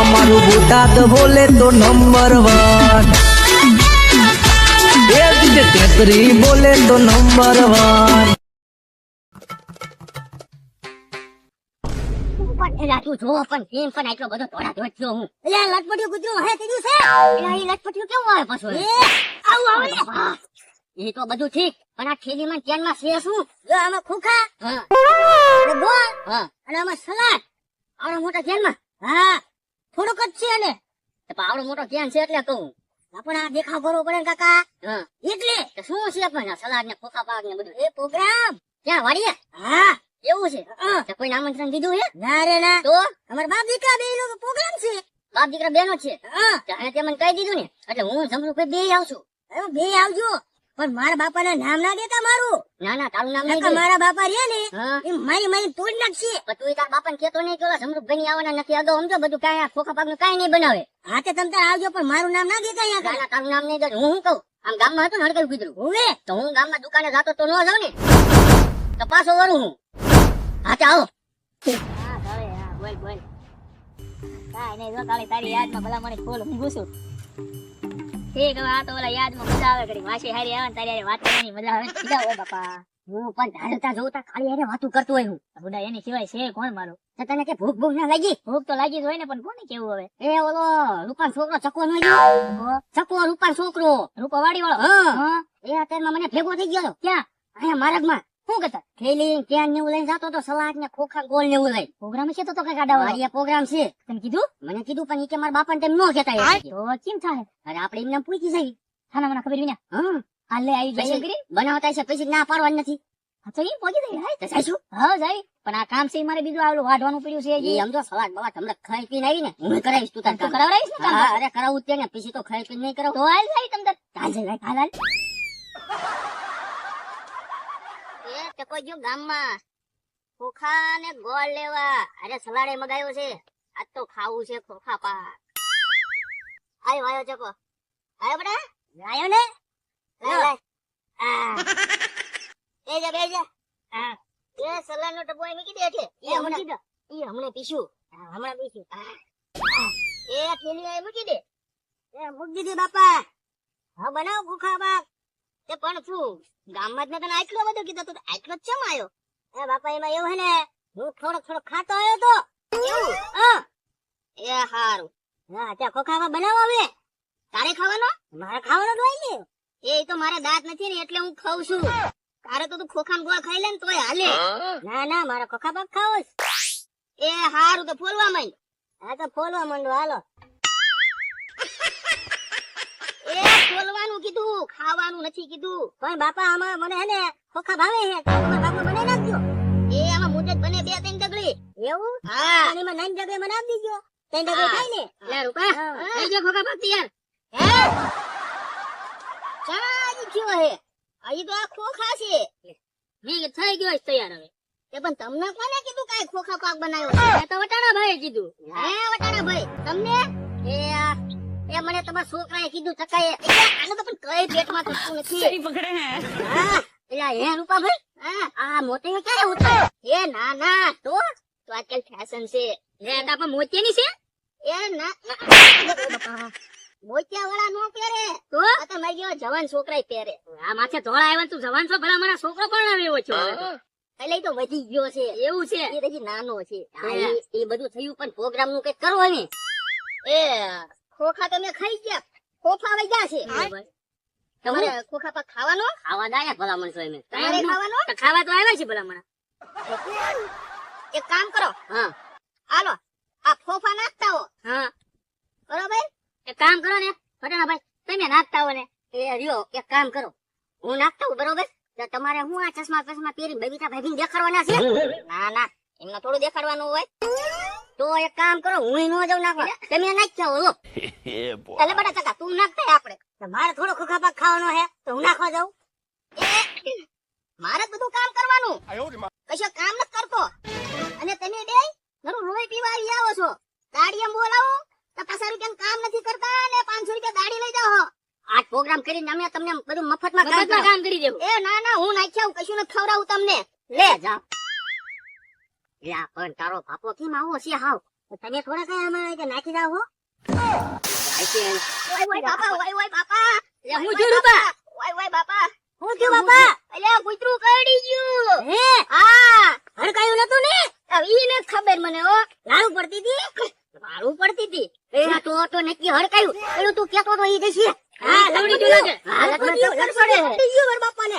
અમારું બોટાદ બોલે તો નંબર વન. એ જ તેતરી બોલે તો નંબર વન. પણ જો પણ કેમ પણ આટલો બધો થોડા ધોધ થયો હું. લટપટિયું કીધું છે? કેવું આવે પાછું? આવું આવે એ તો બધું ઠીક પણ આ થેલીમાં કેનમાં છે શું? જો આમાં ખોખા હા. અને ગોળ હા. અને આમાં સલાડ. આવડો મોટો કેનમાં હા. થોડુંક જ છે ને. તો મોટો કેન છે એટલે કહું. પણ આ દેખાવ કરવો પડે ને કાકા. હા. એટલે શું છે પણ સલાડ ને ખોખા પાક ને બધું? એ પ્રોગ્રામ. ક્યાં વાડીએ? હા. એવું છે? તો કોઈ આમંત્રણ દીધું છે ના રે ના. તો? અમાર બાપ દીકરા બે નો પ્રોગ્રામ છે. બાપ દીકરા બેનો છે? હા. તે મને કહી દીધું ને? એટલે હું સમજુ કે બે આવશું. બે આવજો. પણ મારા બાપા ના નામ ના દેતા મારું. ના ના તારું નામ નહીં મારા બાપા રે ને એ મારી મારી તોડ નાખશે. પણ તું તારા બાપા ને કેતો નહીં કે ઓલા સમૃદ્ધ ભાઈ આવવાના નથી. અગાઉ સમજો બધું કાંઈ ખોખા પાકનું કાંઈ નહીં બનાવે. હા તે તમ આવજો પણ મારું નામ ના દેતા અહીંયા ના તારું નામ નહીં દે હું શું કહું? આમ ગામમાં હતું ને હડકલ કીધું હવે. તો હું ગામમાં દુકાને જાતો તો ન જાઉં ને. તપાસો વરું હું. હા આવો. બોલ બોલ કાંઈ નહીં જો કાલે તારી યાદમાં ભલા મને ખોલ હું ઘૂસું ઠીક હવે આ તો ઓલા યાદમાં મજા આવે કરી માસી હારી આવે ને તારી વાત કરવાની મજા આવે. ને ઓ બાપા હું પણ ધારતા જોતા કાળી હારે વાતું કરતો હોય હું. બુડા એની સિવાય છે કોણ મારો? તો તને કે ભૂખ ભૂખ ના લાગી? ભૂખ તો લાગી જ હોય ને પણ કોને કેવું હવે? એ ઓલો રૂપાન છોકરો ચકો નો ચકો રૂપાન છોકરો. રૂપા વાડી વાળો હા. એ અત્યારમાં મને ભેગો થઈ ગયો ક્યાં? અહીંયા માર્ગમાં. શું કરતા થેલી ક્યાં ને લઈને જાતો તો સલાડ ને ખોખા ગોળ ને એવું લઈ પ્રોગ્રામ છે તો તો કઈ કાઢવા પ્રોગ્રામ છે તને કીધું મને કીધું પણ ઈ કે મારા બાપા ને તેમ નો કહેતા તો કેમ થાય અરે આપણે એમને પૂછી જઈ થાના મને ખબર વિના હા આ લે આવી જાય કરી બનાવતા છે પછી ના પાડવાની નથી હા તો એ પહોંચી જાય હાય તો હા પણ આ કામ છે મારે બીજું આવેલું વાઢવાનું પડ્યું છે એ સમજો સલાડ બવા તમને ખાઈ પીને આવી ને હું કરાવીશ તું તાર કામ ને અરે કરાવું તે ને પછી તો ખાઈ પીને નહીં કરાવ તો હાલ જાય તમ તાર હાલ જાય હાલ હાલ તે ગામમાં. ખોખા ને ગોળ લેવા. અરે સલાડે મગાવ્યો છે. આજ તો ખાવું છે ખોખા પાક. આયો આયો ચકો. આયો બડા આયો ને? એ જા બે જા. એ સલાડ નો ટપો મૂકી દે છે એ હમણાં. એ હમણાં પીશું. હમણાં પીશું. એ થેલી મૂકી દે. એ મૂકી દે બાપા. હા બનાવ ખોખા પાક. તે પણ શું? ગામમાં જ મેં તને આટલો બધો કીધો તો આટલો જ ચમ આવ્યો એ બાપા એમાં એવું હે ને હું થોડો થોડો ખાતો આવ્યો તો. એવું? હા. એ હારું. હા ત્યાં ખોખાવા બનાવો હવે. તારે ખાવાનો? મારે ખાવાનો તો આવી એ તો મારા દાંત નથી ને એટલે હું ખાઉં છું. તારે તો તું ખોખામ ગોળ ખાઈ લે ને તોય હાલે. ના ના મારે ખોખા પાક ખાવો એ હારું તો ફોલવા માંડ. હા તો ફોલવા માંડો હાલો એ ફોલવાનું કીધું ખાવાનું નથી કીધું. પણ બાપા આમાં મને હે ને ખોખા ભાવે હે. તો તમારા બાપા મને નાખજો. એ આમાં મુદત બને બે ત્રણ ડગલી. એવું? હા. અને એમાં નાની ડગલી મને આપી દીજો. ત્રણ ડગલી ખાઈ ને લે રૂપા થઈ જો ખોખા પાક યાર હે? ચાલી થયો હે. અહીં તો આ ખોખા છે. મેં થઈ ગયો છે તૈયાર હવે. એ પણ તમને કોને કીધું કાઈ ખોખા પાક બનાવ્યો? તો વટાણા ભાઈ કીધું. હે વટાણા ભાઈ તમને? એ એ મને તમારા છોકરાએ કીધું ચકાએ આનું તો પણ કઈ પેટમાં થતું નથી. સહી પકડે હે? પેલા હે રૂપાભાઈ? આ મોતી ક્યારે ઉતર? એ ના ના તો? તો આજકાલ ફેશન છે. રેડા પણ મોતીની છે? એ ના મોતિયા વાળા નો પહેરે. તો? તો મેં ગયો જવાન છોકરાય પહેરે. આ માથે ધોળા આવ્યા તું જવાન છો ભલા મારા છોકરો પણ આવ્યો છો? એટલે તો વધી ગયો છે. એવું છે? એ હજી નાનો છે. એ બધું થયું પણ પ્રોગ્રામનું કઈ કરવો હવે એ. ખોખા તમે ખાઈ ગયા. ખોફા વઈ ગયા છે? તમારે ખોખા પર ખાવાનો? ખાવા દાયા ભલામણ છો એમ તમારે ખાવાનો? ખાવા તો આવ્યા છે ભલામણ. એક કામ કરો. હા. હાલો આ ફોફા નાખતા હો. હા. બરોબર? એક કામ કરો ને ફટાણા ભાઈ તમે નાખતા હો ને. એ રહ્યો એક કામ કરો. હું નાખતા હું બરોબર? તમારે હું આ ચશ્મા ચશ્મા પહેરી બબીતા ભાઈ દેખાડવાના છે? ના ના. એમને થોડું દેખાડવાનું હોય. તો એક કામ કરો હું નો જાઉં નાખવા. તમે નાખ્યા ઓલો એટલે બટા ચકા તું નાખતા આપણે. મારે થોડો ખોખા પાક ખાવાનો હે તો હું નાખવા જાઉં? મારે બધું કામ કરવાનું. કશો કામ નથી કરતો. અને તમે બે ઘરું લોહી પીવા આવી આવો છો. દાડી એમ બોલાવો તો પાછા રૂપિયા કામ નથી કરતા ને પાંચસો રૂપિયા દાડી લઈ જાઓ. આ પ્રોગ્રામ કરીને અમે તમને બધું મફતમાં કામ કરી દેવું. એ ના ના હું નાખ્યા કશું નથી ખવડાવું તમને. લે જા. યા પણ તારો બાપો કેમ આવો છે? હાવ. તમે થોડા કઈ આમાં કે નાખી જાવ હો. ઓય ઓય બાપા ઓય ઓય બાપા. લે હું છું રૂપા ઓય ઓય બાપા. હું થયું બાપા. અલ્યા કૂતરું કરડી ગયું. હે હા હડકાયું નતું ને? ઈ ને ખબર મને લાડુ પડતી હતી લાડુ પડતી હતી એ તો તો નક્કી હડકાયું. પેલું તું કેતો તો ઈ દેશી હા લવડી જો લાગે હા લવડી પડે. ગયું બાપાને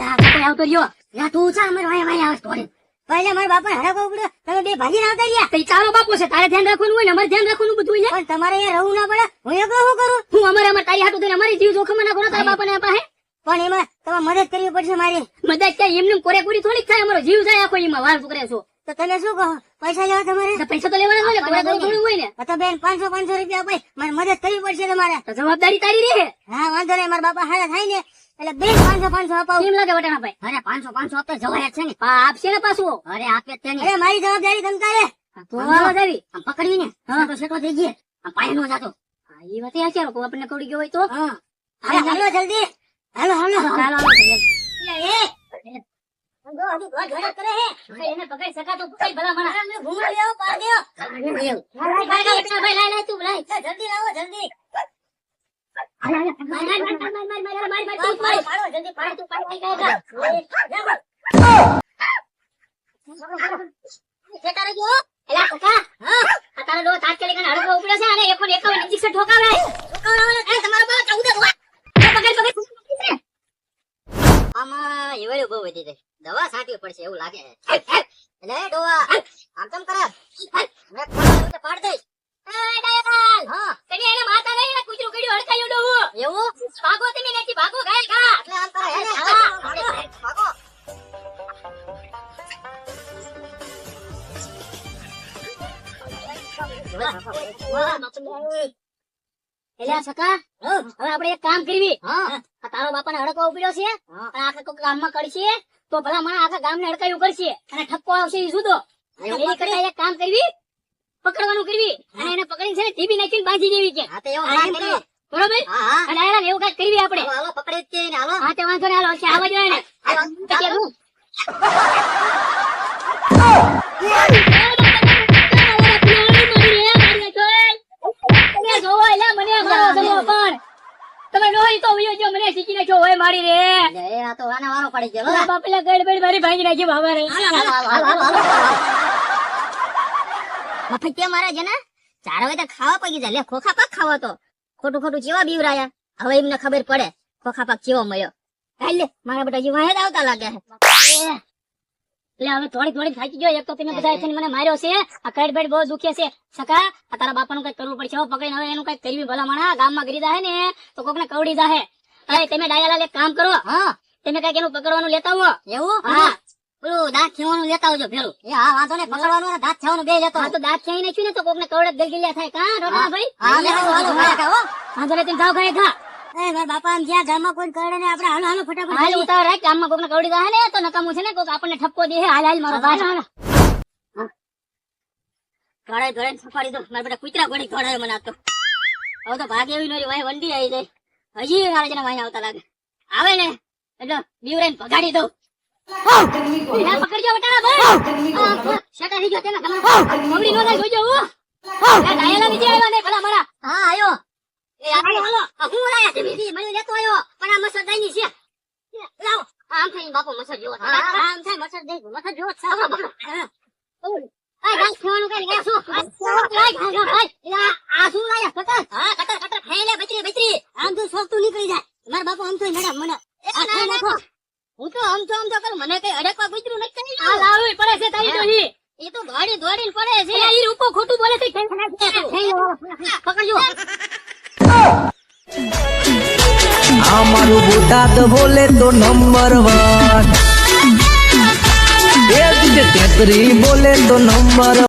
આવતો રહ્યો એટલે તું ચા અમારે વાય વાય આવે તોડે પહેલા મારા બાપા હડકવા ઉપડ્યો તમે બે ભાગીને આવતા રહ્યા. તો તારો બાપો છે તારે ધ્યાન રાખવાનું હોય ને અમારે ધ્યાન રાખવાનું બધું પણ તમારે અહીંયા રહું ના પડે. હું એકલો શું કરું? હું અમારે અમારે તારી હાટું થઈને અમારી જીવ જોખમ ના કરો તારા બાપાને આપા પણ એમાં તમારે મદદ કરવી પડશે મારી. મદદ ક્યાં એમને કોરેકોરી થોડીક થાય અમારો જીવ જાય આખો એમાં વાર કરે છો. તો તમે શું કહો? પૈસા લેવા તમારે? પૈસા તો લેવાના હોય ને કોરેકોરી થોડી હોય ને. તો બેન પાંચસો પાંચસો રૂપિયા મારે મદદ કરવી પડશે તમારે. જવાબદારી તારી રહે. હા વાંધો નહીં મારા બાપા હારા થાય ને. એટલે બે પાંચસો પાંચસો અપાવ કેમ લાગે વટાણા ભાઈ અરે પાંચસો પાંચસો આપતા જવાય છે ને આપશે ને પાછું અરે આપે તે અરે મારી જવાબદારી ધમકારે તું જવાબદારી આમ પકડવી ને હા તો શેટો થઈ ગયે આમ પાય નો જાતો એ વાત હશિયાર કો આપણને કવડી ગયો હોય તો હા હાલો જલ્દી હાલો હાલો હાલો હાલો જલ્દી લાવો જલ્દી આમાં એવડે બહુ વધી જાય દવા છાંટવી પડશે એવું લાગે એટલે ડોવા આમ તેમ કરે મેં ખોટા પાડ દઈશ એ ડાયકાલ હા કડી એને માતા ગઈ ને કૂતરું કડ્યું હડકાયું ડોવું એવું ભાગો તમે નથી ભાગો ગાય ગા એટલે આમ કરે એને ભાગો એલા સકા હવે તારો બાપાને હડકવા ઉપડ્યો છે આખા ગામમાં કરશે તો ભલા મને આખા ગામને હડકાયું કરશે અને ઠપકો આવશે ઈ જુદો એક કામ કરવી પકડવાનું કરવી અને એને પકડીને છે ને ટીબી નાખીને બાંધી દેવી કે બરોબર અને આને એવું કાંઈક કરવી આપણે? હાલો પકડી જ ને. હાલો હા? તે વાંધો છે ને? એટલે ખાવા પગી જાય. ખોખા પાક ખાવા તો. ખોટું ખોટું ચેવા બીવરાયા? હવે એમને ખબર પડે ખોખા પાક ચેવો મળ્યો. હાલ મારા બધા જીવા હેડ આવતા લાગે છે. એટલે હવે થોડી થોડી થાકી ગયો એક તો તમે બધા છે મને માર્યો છે. આ કડબડ બહુ દુખે છે. સકા આ તારા બાપાનું કઈ કરવું પડશે. હવે પકડીને હવે એનું કઈ કરવી ભલા માણા ગામમાં ગરી જાહે ને તો કોકને કવડી જાહે. તમે ડાયાલાલ એક કામ કરો હા? તમે કંઈક એનું પકડવાનું લેતા હો એવું? હા. પેલું દાંત ખેવાનું લેતા આવજો એ હા વાંધો નહીં પકડવાનું દાંત ખેવાનું બે લેતો તો દાંત ક્યાંય નાખ્યું ને તો કોકને કવડે ગલગલિયા થાય. કા રોડા ભાઈ? હા હાલો હાલો. વાંધો નહીં તમે જાવ ઘરે ખા એ મારા બાપા આમ જ્યાં ગામમાં કોઈ કરડે ને આપણે હાલો હાલો ફટાફટ હાલ ઉતાવળ રાખ ગામમાં કોકને કવડી જાહે ને તો નકામું છે ને કોક આપણને ઠપકો દે. હાલ હાલ મારો ભાઈ. ઘોડે ઘોડે સફારી દો મારા બેટા કૂતરા ઘોડી ઘોડાયો મને તો. હવે તો ભાગ એવી નોરી વાય વંડી આવી જાય. હજી મારા જણા વાય આવતા લાગે. આવે ને? એટલે બીવરાઈને ભગાડી દઉં. એલા પકડજો વટાણા ભાઈ. શેટા થઈ ગયો તેના તમારે કવડી નો થાય જોજો હું. ડાયાલા નીચે આવ્યા ને ભલા મારા. હા આયો. એ હાલો, હાલો. હું લાયા તમે દી મને લેતો આયો. પણ આ મસર દઈની છે. લાવો. આમ થઈ બાપો મસર જોવો હા, આમ થાય મસર દઈ મસર જોવો જ છે. હા, પકડો. હા. આ ગાય ખાવાનું કઈ ગયા શું? આ ગાય ખાવાનું ભાઈ એલા આ શું લાયા? કટર હા કટર કટર ખાઈ લે બચરી બચરી આમ તો શોખ નીકળી જાય. મારા બાપુ આમ તો મેડમ મને. આ નાખો હું તો આમ તો આમ તો કર. મને કઈ અડકવા ગુજરું નથી કરી આ લાડુ પડે છે તારી તો એ તો દોડી દોડીને પડે છે. એ રૂપો ખોટું બોલે છે પકડજો. અમારું મારું બોટાદ બોલે તો નંબર વન. તેત્રી બોલે તો નંબર